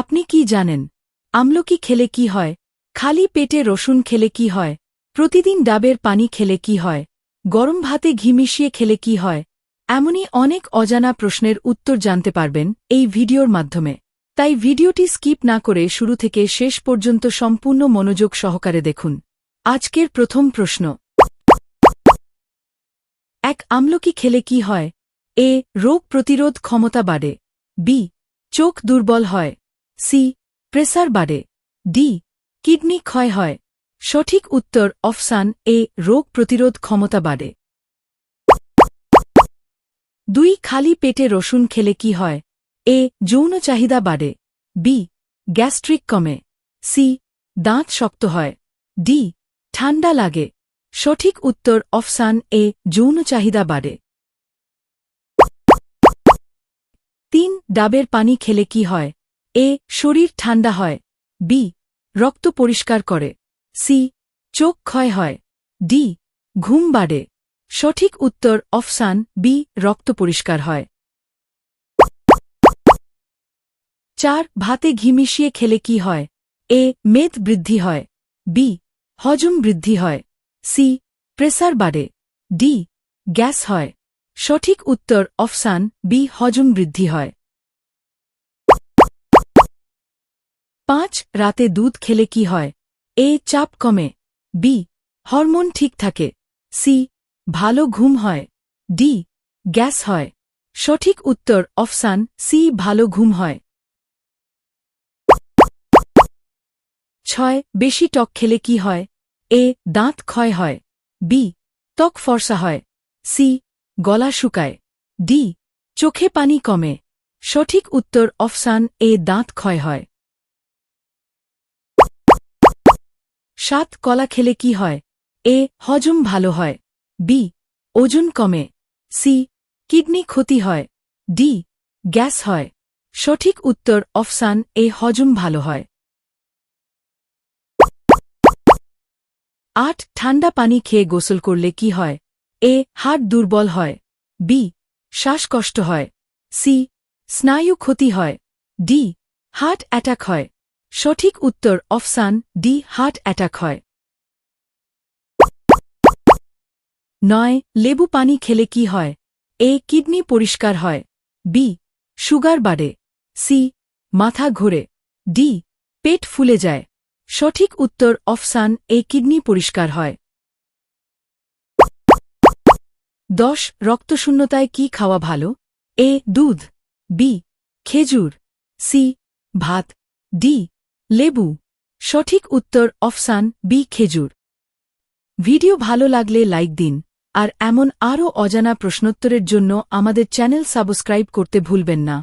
আপনি কি জানেন? আমলকি খেলে কি হয়? খালি পেটে রসুন খেলে কি হয়? প্রতিদিন ডাবের পানি খেলে কি হয়? গরম ভাতে ঘি মিশিয়ে খেলে কি হয়? এমনই অনেক অজানা প্রশ্নের উত্তর জানতে পারবেন এই ভিডিওর মাধ্যমে। তাই ভিডিওটি স্কিপ না করে শুরু থেকে শেষ পর্যন্ত সম্পূর্ণ মনোযোগ সহকারে দেখুন। আজকের প্রথম প্রশ্ন। এক, আমলকি খেলে কি হয়? এ, রোগ প্রতিরোধ ক্ষমতা বাড়ে। বি, চোখ দুর্বল হয়। সি, প্রেসার বাড়ে। ডি, কিডনি ক্ষয় হয়। সঠিক উত্তর অফসান এ, রোগ প্রতিরোধ ক্ষমতা বাড়ে। দুই, খালি পেটে রসুন খেলে কি হয়? এ, যৌন চাহিদা বাড়ে। বি, গ্যাস্ট্রিক কমে। সি, দাঁত শক্ত হয়। ডি, ঠান্ডা লাগে। সঠিক উত্তর অফসান এ, যৌন চাহিদা বাড়ে। তিন, ডাবের পানি খেলে কি হয়? এ, শরীর ঠান্ডা হয়। বি, রক্ত পরিষ্কার করে। সি, চোখ ক্ষয় হয়। ডি, ঘুম বাড়ে। সঠিক উত্তর অফসান বি, রক্ত পরিষ্কার হয়। চার, ভাতে ঘি মিশিয়ে খেলে কি হয়? এ, মেদ বৃদ্ধি হয়। বি, হজম বৃদ্ধি হয়। সি, প্রেসার বাড়ে। ডি, গ্যাস হয়। সঠিক উত্তর অফসান বি, হজম বৃদ্ধি হয়। পাঁচ রাতে দুধ খেলে কি হয়? এ, চাপ কমে। বি, হরমোন ঠিক থাকে। সি, ভালো ঘুম হয়। ডি, গ্যাস হয়। সঠিক উত্তর অফসান সি, ভালো ঘুম হয়। ছয়, বেশি টক খেলে কি হয়? এ, দাঁত ক্ষয় হয়। বি, ত্বক ফর্সা হয়। সি, গলা শুকায়। ডি, চোখে পানি কমে। সঠিক উত্তর অফসান এ, দাঁত ক্ষয় হয়। সাত কলা খেলে কি হয়? এ, হজম ভালো হয়। বি, ওজন কমে। সি, কিডনি ক্ষতি হয়। ডি, গ্যাস হয়। সঠিক উত্তর অফসান এ, হজম ভালো হয়। আট, ঠান্ডা পানি খেয়ে গোসল করলে কি হয়? এ, হাড় দুর্বল হয়। বি, শ্বাসকষ্ট হয়। সি, স্নায়ু ক্ষতি হয়। ডি, হার্ট অ্যাটাক হয়। সঠিক উত্তর অফসান ডি, হার্ট অ্যাটাক হয়। নয়, লেবু পানি খেলে কি হয়? এ, কিডনি পরিষ্কার হয়। বি, সুগার বাড়ে। সি, মাথা ঘোরে। ডি, পেট ফুলে যায়। সঠিক উত্তর অফসান এ, কিডনি পরিষ্কার হয়। দশ, রক্তশূন্যতায় কি খাওয়া ভালো? এ, দুধ। বি, খেজুর। সি, ভাত। ডি লেবু। সঠিক উত্তর অফসান বি, খেজুর। ভিডিও ভালো লাগলে লাইক দিন, আর এমন আরও অজানা প্রশ্নোত্তরের জন্য আমাদের চ্যানেল সাবস্ক্রাইব করতে ভুলবেন না।